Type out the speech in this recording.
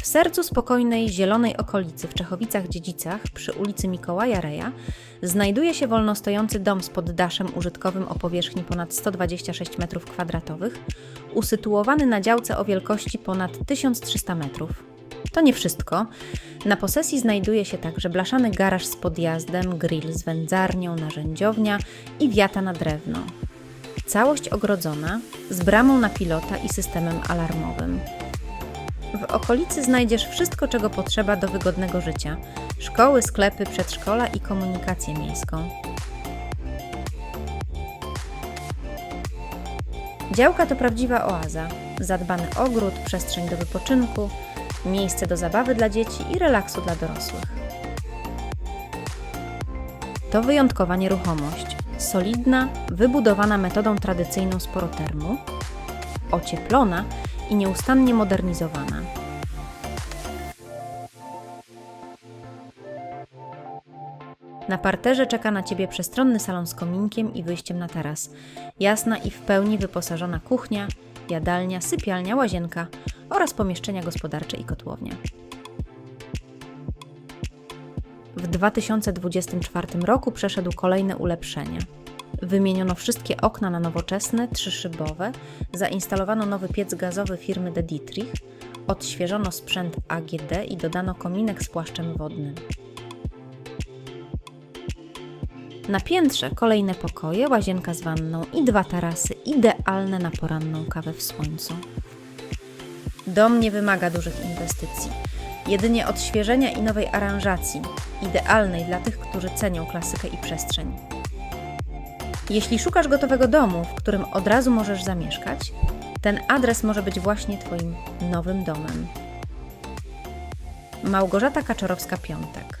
W sercu spokojnej, zielonej okolicy w Czechowicach-Dziedzicach przy ulicy Mikołaja Reja znajduje się wolnostojący dom z poddaszem użytkowym o powierzchni ponad 126 m2, usytuowany na działce o wielkości ponad 1300 metrów. To nie wszystko. Na posesji znajduje się także blaszany garaż z podjazdem, grill z wędzarnią, narzędziownia i wiata na drewno. Całość ogrodzona, z bramą na pilota i systemem alarmowym. W okolicy znajdziesz wszystko, czego potrzeba do wygodnego życia: szkoły, sklepy, przedszkola i komunikację miejską. Działka to prawdziwa oaza. Zadbany ogród, przestrzeń do wypoczynku, miejsce do zabawy dla dzieci i relaksu dla dorosłych. To wyjątkowa nieruchomość. Solidna, wybudowana metodą tradycyjną z porotermu, ocieplona i nieustannie modernizowana. Na parterze czeka na Ciebie przestronny salon z kominkiem i wyjściem na taras. Jasna i w pełni wyposażona kuchnia, jadalnia, sypialnia, łazienka oraz pomieszczenia gospodarcze i kotłownia. W 2024 roku przeszedł kolejne ulepszenia. Wymieniono wszystkie okna na nowoczesne, trzyszybowe, zainstalowano nowy piec gazowy firmy De Dietrich, odświeżono sprzęt AGD i dodano kominek z płaszczem wodnym. Na piętrze kolejne pokoje, łazienka z wanną i dwa tarasy idealne na poranną kawę w słońcu. Dom nie wymaga dużych inwestycji, jedynie odświeżenia i nowej aranżacji, idealnej dla tych, którzy cenią klasykę i przestrzeń. Jeśli szukasz gotowego domu, w którym od razu możesz zamieszkać, ten adres może być właśnie Twoim nowym domem. Małgorzata Kaczorowska-Piątek